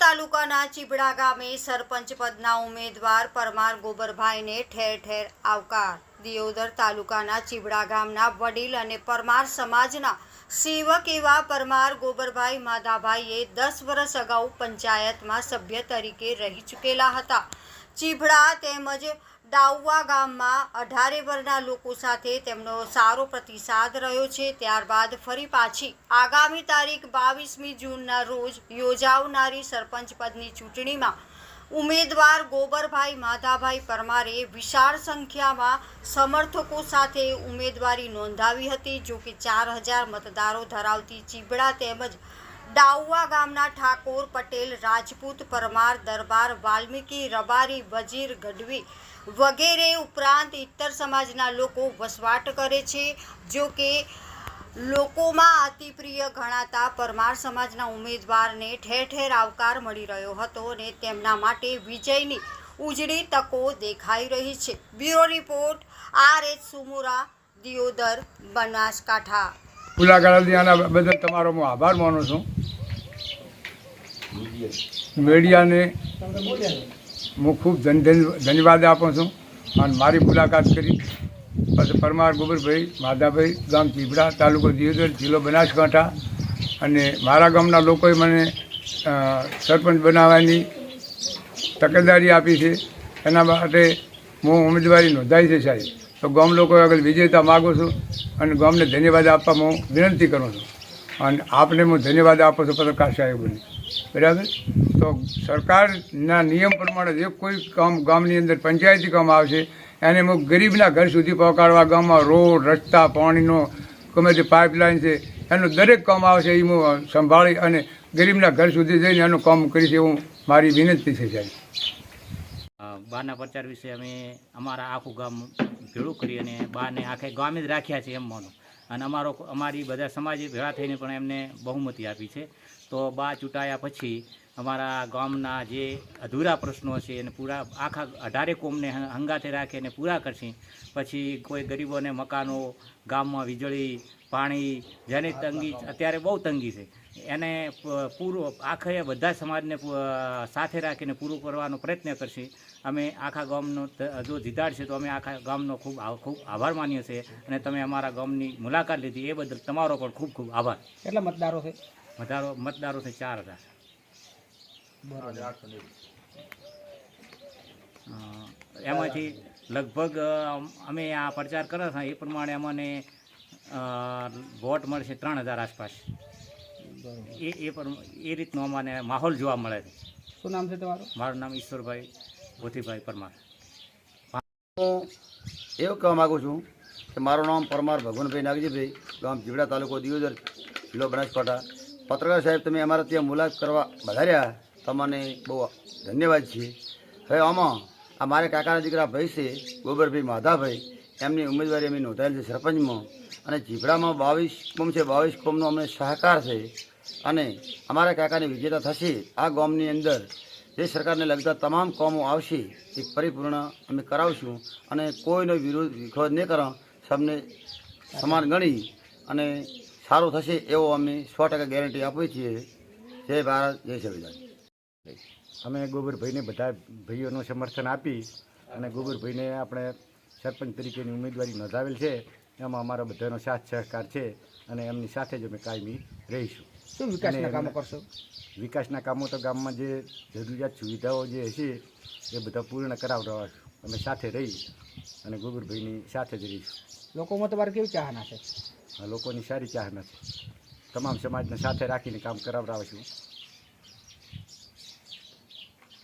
તાલુકાના ચીબડા ગામે સરપંચ પદના ઉમેદવાર પરમાર ગોબરભાઈને ઠેર ઠેર આવકાર. દિયોદર તાલુકાના ચીબડા ગામના વડીલ અને પરમાર સમાજના સેવક એવા પરમાર ગોબરભાઈ માધાભાઈએ દસ વર્ષ અગાઉ પંચાયતમાં સભ્ય તરીકે રહી ચૂકેલા હતા. ચીબડા તેમજ ડાઉવા ગામમાં અઢારે વર્ગના લોકો સાથે તેમનો સારો પ્રતિસાદ રહ્યો છે. ત્યારબાદ ફરી પાછી આગામી તારીખ બાવીસમી જૂનના રોજ યોજાવનારી સરપંચ પદની ચૂંટણીમાં ઉમેદવાર ગોબરભાઈ માધાભાઈ પરમારે વિશાળ સંખ્યામાં સમર્થકો સાથે ઉમેદવારી નોંધાવી હતી. જો કે ચાર હજાર મતદારો ધરાવતી ચીબડા તેમજ ડાઉવા ગામના ઠાકોર પટેલ, રાજપૂત પરમાર, દરબાર, વાલ્મીકી, રબારી, વજીર, ગઢવી વગેરે ઉપરાંત ઇતર સમાજના લોકો વસવાટ કરે છે. જો કે લોકોમાં અતિપ્રિય ગણાતા પરમાર સમાજના ઉમેદવારને ઠેર ઠેર આવકાર મળી રહ્યો હતો અને તેમના માટે વિજયની ઉજળી તકો દેખાઈ રહી છે. Bureau report, R H Sumura, Deodar, Banaskantha. બદલ તમારો હું આભાર માનું છું. મીડિયાને હું ખૂબ ધન- ધન- ધન્યવાદ આપું છું. અને મારી મુલાકાત કરી. પછી પરમાર ગોબરભાઈ, માધાભાઈ, ગામ ચીબડા તાલુકો દિયોદર, જિલ્લો બનાસકાંઠા. અને મારા ગામના લોકોએ મને સરપંચ બનાવવાની તકેદારી આપી છે. એના માટે હું ઉમેદવારી નોંધાઈ છે સાહેબ. તો ગામ લોકો આગળ વિજેતા માગું છું અને ગામને ધન્યવાદ આપવા હું વિનંતી કરું છું. અને આપને હું ધન્યવાદ આપું છું પત્રકાર સાહેબોને. બરાબર? તો સરકારના નિયમ પ્રમાણે જે કોઈ કામ ગામની અંદર પંચાયતી કામ આવશે, એને હું ગરીબના ઘર સુધી પહોંચાડવા ગામમાં રોડ, રસ્તા, પાણીનો, ગમે તે પાઇપલાઇન છે, એનું દરેક કામ આવશે એ હું સંભાળી અને ગરીબના ઘર સુધી જઈને એનું કામ કરીશ એવું મારી વિનંતી છે સાહેબ. બાના પ્રચાર વિશે અમે અમારા આખું ગામ ભેળું કરી અને બાને આખે ગામે જ રાખ્યા છે એમ માનો. અને અમારો અમારી બધા સમાજે ભેળા થઈને પણ એમને બહુમતી આપી છે. તો બા ચૂંટાયા પછી અમારા ગામના જે અધૂરા પ્રશ્નો છે એને પૂરા આખા અઢારે કોમને હંગાથે રાખી અને પૂરા કરશે. પછી કોઈ ગરીબોને મકાનો ગામમાં વીજળી પાણી જેની તંગી અત્યારે બહુ તંગી છે. એને પૂરું આખે બધા સમાજને સાથે રાખીને પૂરું કરવાનો પ્રયત્ન કરશે. અમે આખા ગામનો જો જીતાડશે તો અમે આખા ગામનો ખૂબ ખૂબ આભાર માનીએ છીએ અને તમે અમારા ગામની મુલાકાત લીધી એ બદલ તમારો પણ ખૂબ ખૂબ આભાર. કેટલા મતદારો છે? મતદારો મતદારો છે ચાર હજાર. એમાંથી લગભગ અમે આ પ્રચાર કર્યો છે એ પ્રમાણે અમને વોટ મળશે ત્રણ હજાર આસપાસ. એ એ પણ એ રીતનો અમને માહોલ જોવા મળે. છે શું નામ છે તમારું? મારું નામ ઈશ્વરભાઈ પોથીભાઈ પરમાર. હું એવું કહેવા માગું છું કે મારું નામ પરમાર ભગવાનભાઈ નાગજીભાઈ ગામ જીવડા તાલુકો દિયોદર જિલ્લો બનાસકાંઠા. પત્રકાર સાહેબ તમે અમારા ત્યાં મુલાકાત કરવા વધાર્યા. તમને બહુ ધન્યવાદ છીએ. હવે આમાં આ મારા કાકાના દીકરા ભાઈ છે, ગોબરભાઈ માધાભાઈ, એમની ઉમેદવારી અમે નોંધાયેલ છે સરપંચમાં. અને જીભડામાં બાવીસ, કોમ છે, બાવીસ કોમનો અમને સહકાર છે. અને અમારા કાકાની વિજેતા થશે. આ ગામની અંદર જે સરકારને લગતા તમામ કોમો આવશે, એ પરિપૂર્ણ અમે કરાવશું. અને કોઈનો વિરોધ વિરોધ નહીં કરો. સબને સમાન ગણી અને સારું થશે એવો અમે સો ટકા ગેરંટી આપીએ છીએ. જય ભારત, જય સંવિધાન. અમે ગોબરભાઈને બધા ભાઈઓનું સમર્થન આપી અને ગોબરભાઈને આપણે સરપંચ તરીકેની ઉમેદવારી નોંધાવેલ છે. એમાં અમારો બધાનો સાથ સહકાર છે અને એમની સાથે જ અમે કાયમી રહીશું. શું વિકાસના કામો કરશો? વિકાસના કામો તો ગામમાં જે જરૂરિયાત સુવિધાઓ જે હશે એ બધા પૂર્ણ કરાવડાવવા અમે સાથે રહી અને ગોબરભાઈની સાથે જ રહીશું. લોકોમાં તમારે કેવી ચાહના છે? લોકોની સારી ચાહના છે. તમામ સમાજને સાથે રાખીને કામ કરાવડાવીશું